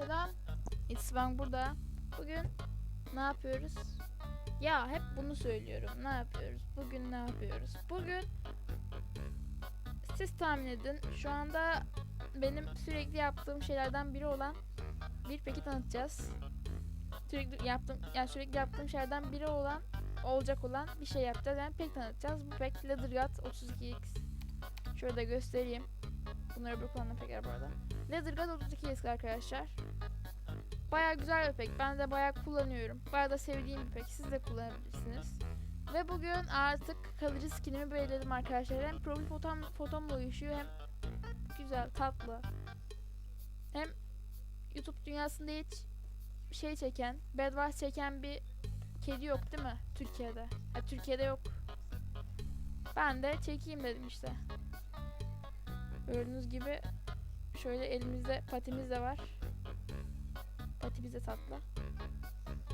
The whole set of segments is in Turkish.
selam. It's Bang burada. Bugün ne yapıyoruz? Ya hep bunu söylüyorum. Ne yapıyoruz? Bugün ne yapıyoruz? Bugün siz tahmin edin. Şu anda benim sürekli yaptığım şeylerden biri olan bir peki tanıtacağız. Sürekli yaptığım yani sürekli yaptığım şeylerden biri olan olacak olan bir şey yapacağız. Yani pek tanıtacağız. Bu pek Leathergut 32X. Şöyle de göstereyim. Bunları öbür kullandığım pekler bu arada. Leathergut 32X arkadaşlar. Baya güzel bir pek. Ben de baya kullanıyorum. Baya da sevdiğim bir pek. Siz de kullanabilirsiniz. Ve bugün artık kalıcı skinimi belirledim arkadaşlar. Hem profil fotom, fotomla uyuşuyor hem güzel, tatlı. Hem YouTube dünyasında hiç şey çeken, bedwars çeken bir kedi yok değil mi? Türkiye'de. Ha, Türkiye'de yok. Ben de çekeyim dedim işte. Gördüğünüz gibi şöyle elimizde patimiz de var. Patimiz de tatlı.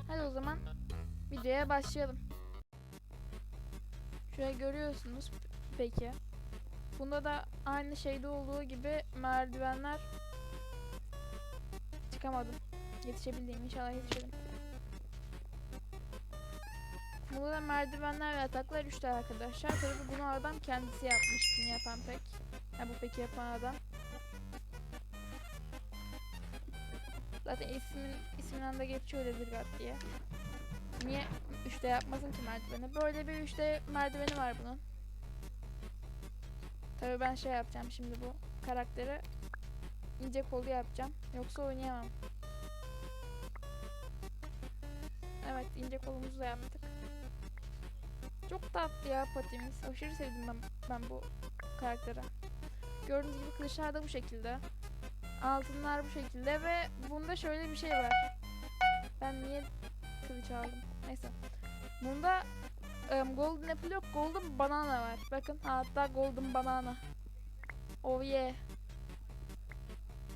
Hadi o zaman videoya başlayalım. Şöyle görüyorsunuz peki. Bunda da aynı şeyde olduğu gibi merdivenler çıkamadım. Yetişebildiğim inşallah yetişirim. Bunda da merdivenler ve yataklar 3 tane arkadaşlar. Tabii bunu adam kendisi yapmış. Bunu yapan pek. Ha bu peki yapan adam. Zaten ismin isminden de geçiyor Leathergut diye. Niye 3'te yapmasın ki merdiveni? Böyle bir 3'te merdiveni var bunun. Tabii ben şey yapacağım şimdi bu karakteri ince kolu yapacağım. Yoksa oynayamam. Evet ince kolumuzu da yaptık. Çok tatlı ya patimiz. Aşırı sevdim ben, ben bu karakteri. Gördüğünüz gibi kılıçlar da bu şekilde. Altınlar bu şekilde ve bunda şöyle bir şey var. Ben niye kılıç aldım? Neyse. Bunda um, golden apple yok, golden banana var. Bakın hatta golden banana. Oh yeah.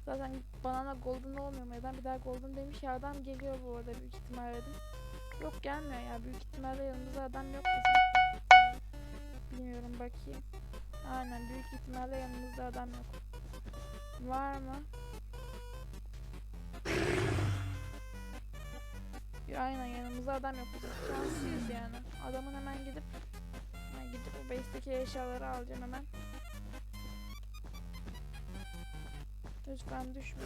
Zaten banana golden olmuyor mu? Ben bir daha golden demiş ya adam geliyor bu arada büyük ihtimalle dedim. Yok gelmiyor ya büyük ihtimalle yanımızda adam yok bizim. Bilmiyorum bakayım. Aynen büyük ihtimalle yanımızda adam yok. Var mı? Ya Aynen yanımızda adam yok. Şanslıyız yani. Adamın hemen gidip hemen gidip o base'deki eşyaları alacağım hemen. Lütfen düşme.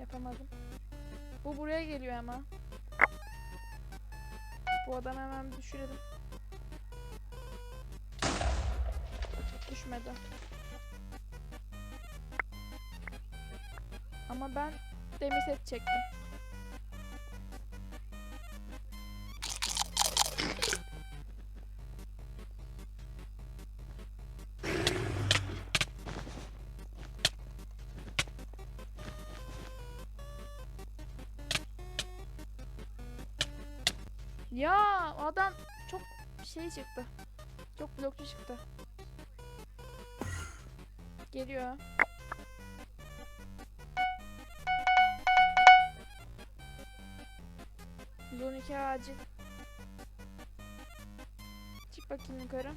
Yapamadım. Bu buraya geliyor ama. Bu adamı hemen düşürelim. Düşmedi. Ama ben demir set çektim. Ya adam çok şey çıktı. Çok blokçu çıktı. Geliyor. Zon 2 acil. Çık bakayım yukarı.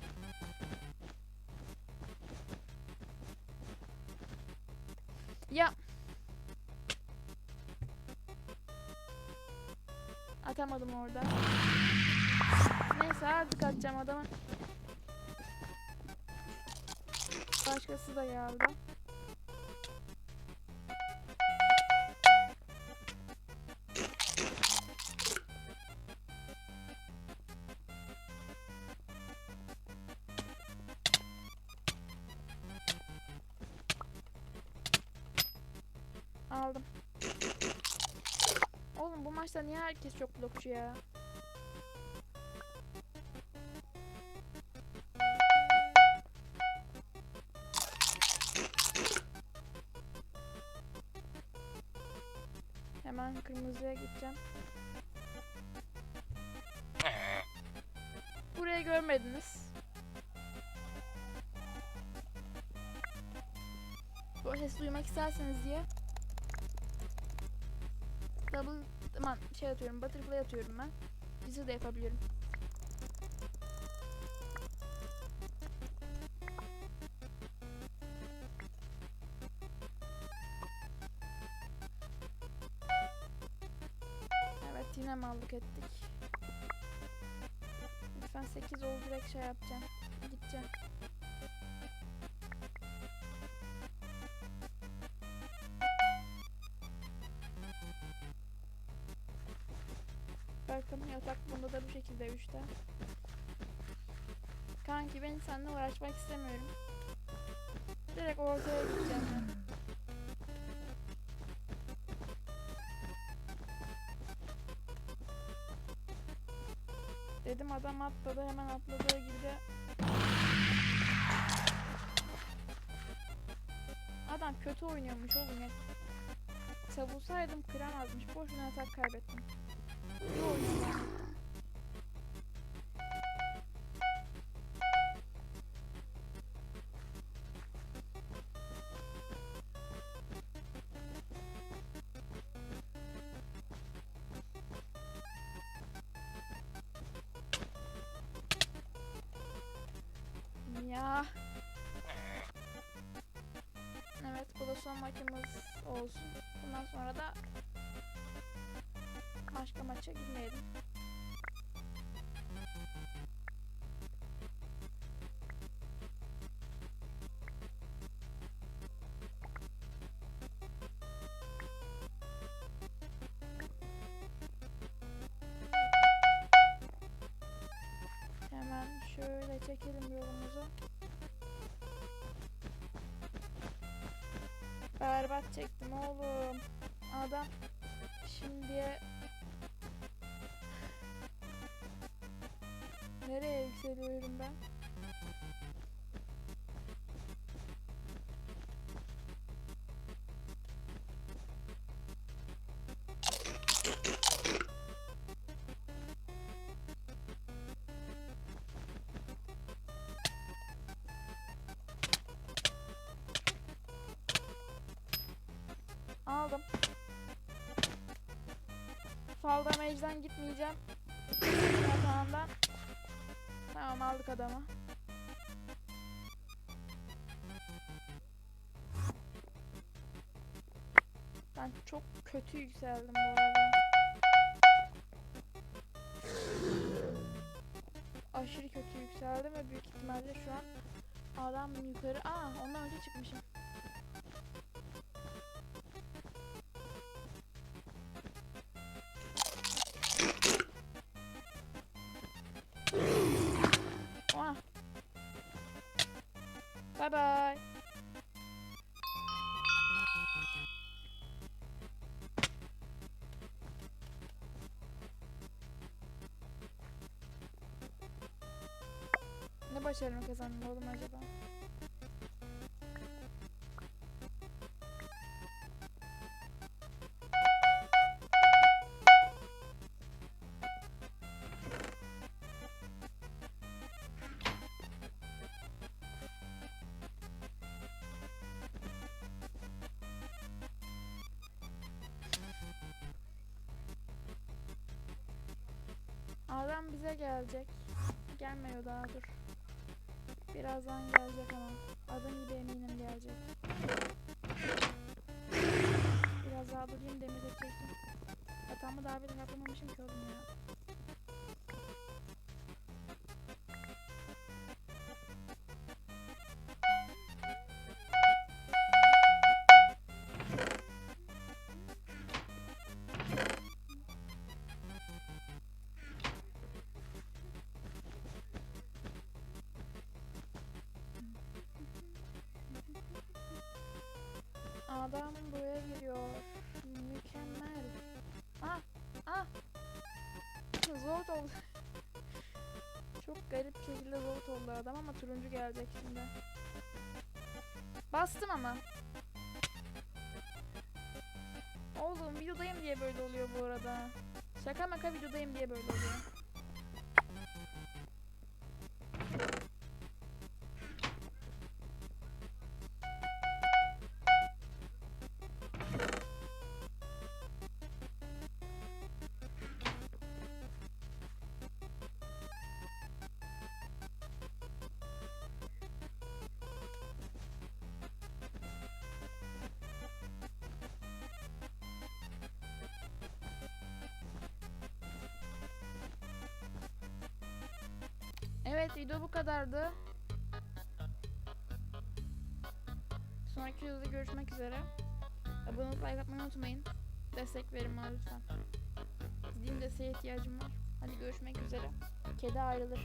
Atamadım orada. Neyse artık atacağım adamı. Başkası da geldi. Maçta niye herkes çok blokçu ya? Hemen kırmızıya gideceğim. Burayı görmediniz. Bu sesi duymak isterseniz diye double Tamam şey atıyorum. Butterfly atıyorum ben. Bizi de yapabiliyorum. Evet yine mallık ettik. Lütfen 8 olacak şey yapacağım. Gideceğim. Bakın yatak bunda da bu şekilde 3'te. Kanki ben seninle uğraşmak istemiyorum. Direkt ortaya gideceğim ben. Dedim adam atladı hemen atladığı gibi de Adam kötü oynuyormuş oğlum ya. Savulsaydım kıramazmış. Boşuna atak kaybettim. Ya. Evet bu da son maçımız olsun. Bundan sonra da başka maça gitmeyelim. Hemen şöyle çekelim yolumuzu. Berbat çektim oğlum. Adam şimdiye Yükseliyorum ben? Aldım. Fall damage'den gitmeyeceğim. Yatağından. Tamam aldık adamı. Ben çok kötü yükseldim bu arada. Aşırı kötü yükseldim ve büyük ihtimalle şu an adam yukarı... Aa ondan önce çıkmışım. Ne başarımı kazandım oğlum acaba? Adam bize gelecek. Gelmiyor daha dur. Birazdan gelecek ama. Adım gibi eminim gelecek. Biraz daha durayım demir çektim. Hatamı daha bile yapamamışım ki oğlum ya. Adam buraya giriyor. Mükemmel. Ah! Ah! Zor oldu. Çok garip şekilde zor oldu adam ama turuncu gelecek şimdi. Bastım ama. Oğlum videodayım diye böyle oluyor bu arada. Şaka maka videodayım diye böyle oluyor. Evet video bu kadardı. Sonraki videoda görüşmek üzere. Abone olup like atmayı unutmayın. Destek verin bana lütfen. Ciddi desteğe ihtiyacım var. Hadi görüşmek üzere. Kedi ayrılır.